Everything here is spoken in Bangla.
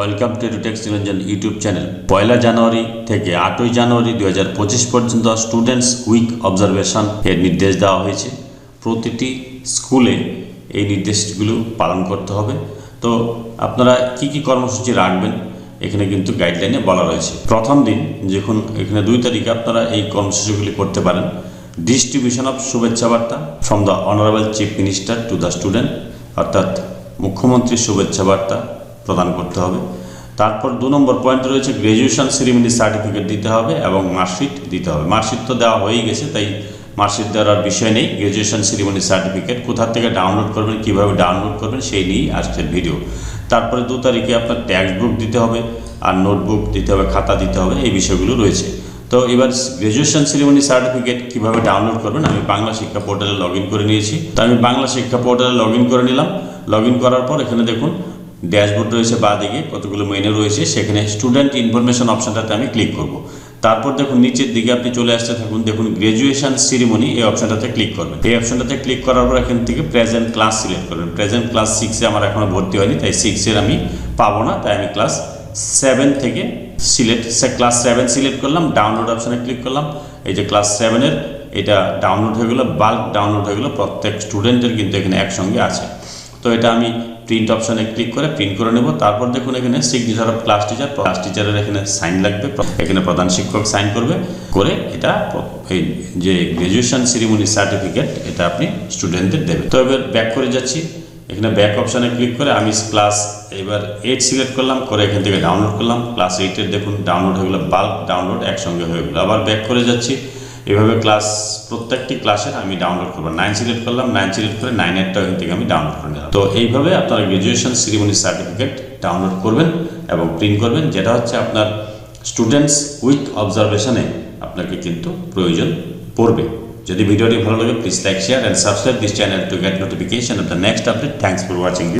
Welcome to Edutex Niranjan YouTube channel. পয়লা জানুয়ারি থেকে আটই জানুয়ারি দু হাজার পঁচিশ পর্যন্ত স্টুডেন্টস উইক অবজারভেশন এর নির্দেশ দেওয়া হয়েছে। প্রতিটি স্কুলে এই নির্দেশগুলো পালন করতে হবে। তো আপনারা কি কি কর্মসূচি রাখবেন এখানে কিন্তু গাইডলাইনে বলা রয়েছে। প্রথম দিন যখন এখানে দুই তারিখে আপনারা এই কর্মসূচিগুলি করতে পারেন। ডিস্ট্রিবিউশন অফ শুভেচ্ছা বার্তা from the honourable chief minister to the student অর্থাৎ মুখ্যমন্ত্রীর শুভেচ্ছা বার্তা প্রদান করতে হবে। তারপর দু নম্বর পয়েন্ট রয়েছে গ্র্যাজুয়েশন সেরিমনি সার্টিফিকেট দিতে হবে এবং মার্কশিট দিতে হবে। মার্কশিট তো দেওয়া হয়েই গেছে, তাই মার্কশিট দেওয়ার আর বিষয় নেই। গ্র্যাজুয়েশন সেরিমনি সার্টিফিকেট কোথা থেকে ডাউনলোড করবেন, কীভাবে ডাউনলোড করবেন, সেই নিয়েই আজকের ভিডিও তারপরে দু তারিখে আপনার ট্যাক্স বুক দিতে হবে আর নোটবুক দিতে হবে, খাতা দিতে হবে, এই বিষয়গুলো রয়েছে। তো এবার গ্র্যাজুয়েশন সেরিমনি সার্টিফিকেট কীভাবে ডাউনলোড করবেন, আমি বাংলা শিক্ষা পোর্টালে লগ করে নিয়েছি। তো আমি বাংলা শিক্ষা পোর্টালে লগ করে নিলাম। লগ করার পর এখানে দেখুন ড্যাশবোর্ড রয়েছে বা দিকে কতগুলো মেনু রয়েছে, সেখানে স্টুডেন্ট ইনফরমেশন অপশনটাতে আমি ক্লিক করব। তারপর দেখুন নিচের দিকে আপনি চলে আসতে থাকুন, দেখুন গ্র্যাজুয়েশন সিরিমনি এই অপশানটাতে ক্লিক করবেন। এই অপশনটাতে ক্লিক করার পর এখান থেকে প্রেজেন্ট ক্লাস সিলেক্ট করবেন। প্রেজেন্ট ক্লাস সিক্সে আমার এখনও ভর্তি হয়নি, তাই সিক্সের আমি পাবো না, তাই আমি ক্লাস সেভেন থেকে সিলেক্ট ক্লাস সেভেন সিলেক্ট করলাম ডাউনলোড অপশানে ক্লিক করলাম। এই যে ক্লাস সেভেনের এটা ডাউনলোড হয়ে গেলো বাল্ক ডাউনলোড হয়ে গেলো, প্রত্যেক স্টুডেন্টের কিন্তু এখানে একসঙ্গে আছে। তো এটা আমি প্রিন্ট অপশানে ক্লিক করে প্রিন্ট করে নেব। তারপর দেখুন এখানে signature of class teacher class টিচারের এখানে সাইন লাগবে। এখানে প্রধান শিক্ষক সাইন করবে। করে এটা এই যে গ্র্যাজুয়েশন সিরিমনি সার্টিফিকেট এটা আপনি স্টুডেন্টদের দেবেন। তো এবার ব্যাক করে যাচ্ছি। এখানে ব্যাক অপশানে ক্লিক করে আমি ক্লাস এবার এইট সিলেক্ট করলাম, করে এখান থেকে ডাউনলোড করলাম। ক্লাস এইটের দেখুন ডাউনলোড হয়ে গেলো বাল্ক ডাউনলোড একসঙ্গে হয়ে গেলো। আবার ব্যাক করে যাচ্ছি। এভাবে ক্লাস প্রত্যেকটি ক্লাসের আমি ডাউনলোড করব। নাইন সিলেক্ট করলাম নাইন সিলেক্ট করে নাইন নাইনেরটা ওখান থেকে আমি ডাউনলোড করে নিলাম। তো এইভাবে আপনারা গ্র্যাজুয়েশন সিরিমনি সার্টিফিকেট ডাউনলোড করবেন এবং প্রিন্ট করবেন, যেটা হচ্ছে আপনার স্টুডেন্টস উইক অবজারভেশনে আপনাকে কিন্তু প্রয়োজন পড়বে। যদি ভিডিওটি ভালো লাগে please like share and subscribe this channel to get notification of the next update thanks for watching